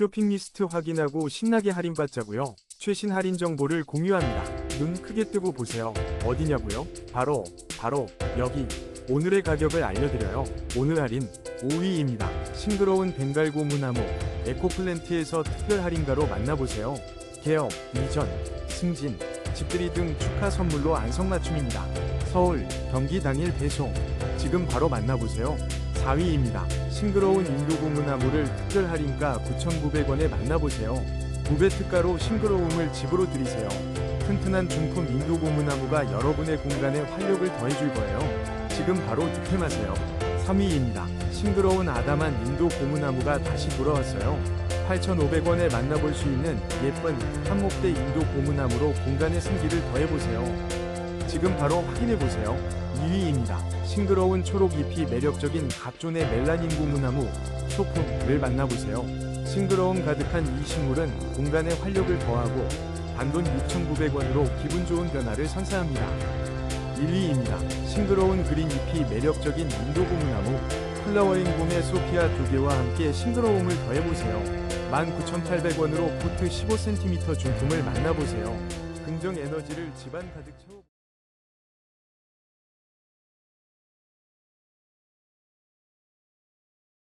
쇼핑 리스트 확인하고 신나게 할인받자고요. 최신 할인 정보를 공유합니다. 눈 크게 뜨고 보세요. 어디냐고요? 바로 바로 여기. 오늘의 가격을 알려드려요. 오늘 할인 5위입니다. 싱그러운 벵갈 고무나무 에코플랜트에서 특별 할인가로 만나보세요. 개업, 이전, 승진, 집들이 등 축하 선물로 안성맞춤입니다. 서울, 경기 당일 배송. 지금 바로 만나보세요. 4위입니다. 싱그러운 인도 고무나무를 특별 할인가 9,900원에 만나보세요. 무배 특가로 싱그러움을 집으로 들이세요. 튼튼한 중품 인도 고무나무가 여러분의 공간에 활력을 더해줄 거예요. 지금 바로 득템하세요. 3위입니다. 싱그러운 아담한 인도 고무나무가 다시 돌아왔어요. 8,500원에 만나볼 수 있는 예쁜 한목대 인도 고무나무로 공간의 생기를 더해보세요. 지금 바로 확인해 보세요. 2위입니다. 싱그러운 초록 잎이 매력적인 갑존의 멜라닌 고무나무 소품을 만나보세요. 싱그러움 가득한 이 식물은 공간에 활력을 더하고 단돈 6,900원으로 기분 좋은 변화를 선사합니다. 1위입니다. 싱그러운 그린 잎이 매력적인 인도 고무나무 플라워잉 봄의 소피아 두 개와 함께 싱그러움을 더해보세요. 19,800원으로 코트 15cm 중품을 만나보세요. 긍정 에너지를 집안 가득 채워